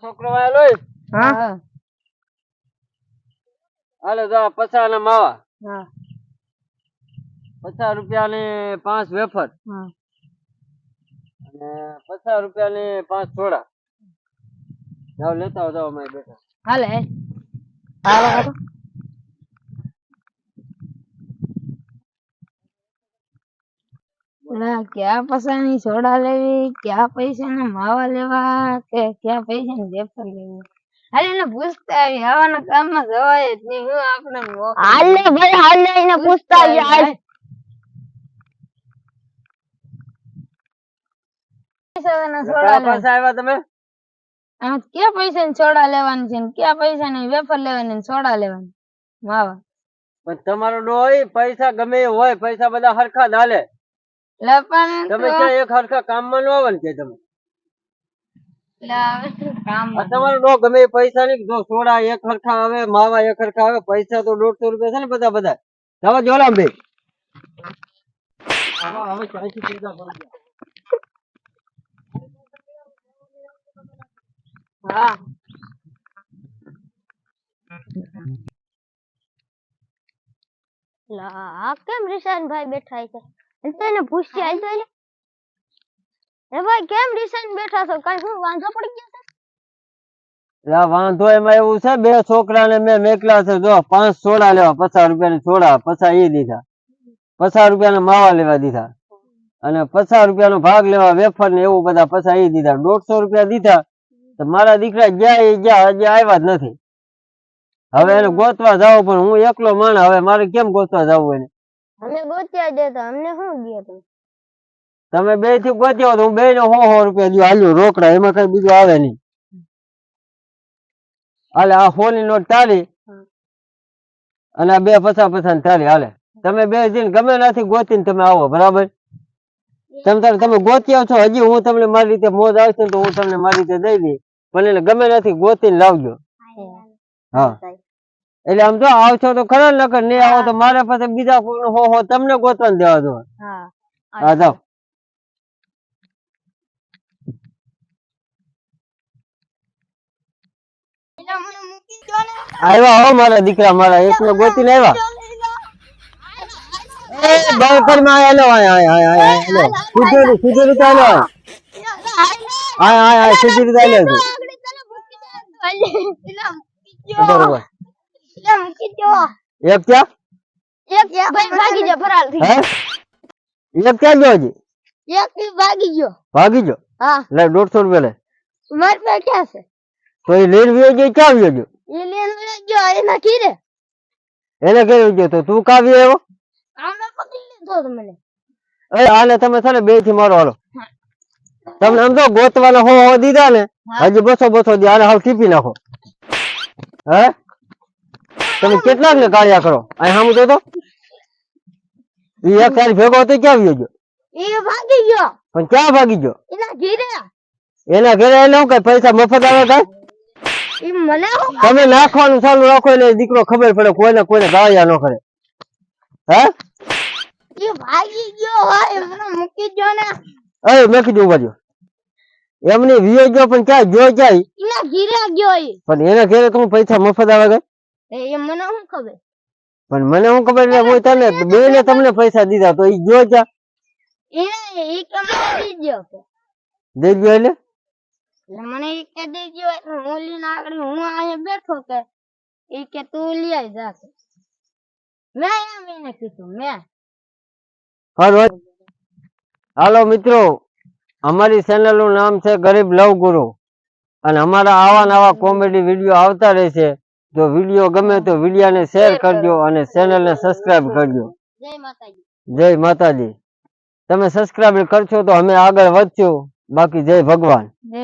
છોકરો વાયેલો હા. હાલો જો પચાસ ના માવા. હા. પચાસ રૂપિયા ને પાંચ વેફર. અને પચાસ રૂપિયા ને પાંચ સોડા જાઓ લેતા જાઓ અમારે બેટા હાલે હાલો. ના ક્યાં પૈસાની સોડા લેવી? ક્યાં પૈસાના માવા લેવા? કે ક્યાં પૈસાની વેફર લેવી? હાલે એને પૂછતા આવી આવાના કામમાં જવાય જ નહીં. હું આપણે હાલે ભાઈ હાલે એને પૂછતા આવી હાલ. પૈસાના સોડા કયા પાસે આવ્યા તમે? આમાં ક્યાં પૈસાની સોડા લેવાની છે ને? ક્યાં પૈસાની વેફર લેવાની ને સોડા લેવાની? માવા. પણ તમારો નો હોય પૈસા ગમે એ હોય પૈસા બધા હરખા જ હાલે. લપણ તમે ક્યાં એક હરખા કામમાં ન આવે ને કે તમે? કામ. આ તમારો નો ગમે એ પૈસા નહીં જો સોડા એક હરખા આવે માવા એક હરખા આવે પૈસા તો દોઢસો રૂપિયા છે ને બધા બધા. જવા જોલામ ભાઈ આમાં હવે ચાલીસ પૈસા પડી ગયા. હા. લા, આ કેમ રીસાનભાઈ બેઠા છે? એટલે તો એને પૂછ્યા હાલ તો એ ભાઈ કેમ રીસાન બેઠા છો? કઈ શું વાંધો પડી ગયો છે? લા વાંધો એમાં એવું છે બે છોકરાને મેં મેકલા છે જો પાંચ છોડા લેવા પચાસ રૂપિયાની છોડા પચાસ એ દીધા. પચાસ રૂપિયાના માવા લેવા દીધા. અને પચાસ રૂપિયાનો ભાગ લેવા વેફર ને એવું બધા પચાસ એ દીધા. દોઢસો રૂપિયા દીધા તો મારા દીકરા ગયા એ ગયા હજી આવ્યા જ નથી. હવે એને ગોતવા જાવ પણ હું એકલો માણ હવે મારે કેમ ગોતવા જવું એને? અમે ગોત્યા દેતા અમને શું દે તમે તમે બેથી ગોત્યો તો હું બે ને હો હો રૂપિયા દઉં. હાલ્યું રોકડા એમાં કઈ બીજું આવે નહીં. હાલે આ હોની નોટ તારી અને આ બે પછા પછા તારી હાલે. તમે બે જઈને ગમે નથી ગોતીને તમે આવો બરાબર? તમે તારે તમે ગોતી આવશો હજી હું તમને મારી રીતે મોજ આવશે ને તો હું તમને મારી રીતે દઈ દઈ પણ એને ગમે નથી ગોતીને લાવજો. હા એટલે આમ જો આવશો તો ખરા ને નકર નહીં આવો તો મારે પાસે બીજા કોઈ હો હો તમને ગોતવા દેવા દો. હા. જાઓ. આવ્યા હો મારા દીકરા મારા એક ગોતી ને આવ્યા બાવકરમાં આયો આય આય આય આય આય સીધી રીતે સીધી રીતે આયો આય આય આય સીધી રીતે આયો બરોબર. એક ક્યાં એક ભાઈ ભાગી ગયો ફરાર થઈ હે એક ક્યાં ગયો હજી એક ઈ ભાગી ગયો ભાગી ગયો હા લે દોઢસો રૂપિયા લે મારી પાસે ક્યાં છે તો એ લઈને વ્યો ગયો ક્યાં વ્યો ગયો એ લેન ગયો એના ઘીરે એને કહ્યું ગયો તો તું કાવી આવ્યો આમે પકડી લીધો તો મને એ આને તમે છે ને બેથી મારો હાલો તમને આમ તો ગોતવાના હો હો દીધા ને હજી બસો બસો દી આને હાવ ટીપી નાખો હે તમે કેટલાક ને કાળિયા કરો? અહીં સામું તો તો? એક તારી ભેગો હતો ક્યાં વ્યો ગયો? એ ભાગી ગયો. પણ ક્યાં ભાગી ગયો? એના ઘેરે. એના ઘેરે એને હું કઈ પૈસા મફત આવે કઈ? એ તમે નાખવાનું ચાલુ રાખો એટલે દીકરો ખબર પડે કોઈને કોઈને ગાળિયા ન કરે. હે? એ ભાગી ગયો હોય મને મૂકી ગયો ને. એ મેં કીધું ઊભા જો એમની વિયો ગયો પણ ક્યાં ગયો ક્યાં એના ઘેરે ગયો પણ એના ઘેરે તો હું પૈસા મફત આવે કઈ? એ મને શું ખબર? પણ મને હું ખબર એટલે કોઈ તને બે ને તમને પૈસા દીધા તો ઈ ગયો ક્યાં? એ કે મને દઈ ગયો કે. દઈ ગયો એટલે? મને એ કે દઈ ગયો એટલે હું લઈને આગળ હું અહીંયા બેઠો કે એ કે તું લઈ આવી જા. મેં એમ એને કીધું મેં. હાલો હાલો મિત્રો અમારી ચેનલનું નામ છે ગરીબ લવ ગુરુ. અને અમારા આવા નવા કોમેડી વીડિયો આવતા રહેશે. જો વીડિયો ગમે તો વિડીયોને શેર કરજો અને ચેનલને સબસ્ક્રાઇબ કરજો. જય માતાજી. જય માતાજી. તમે સબસ્ક્રાઇબ કરશો તો અમે આગળ વધશું. બાકી જય ભગવાન.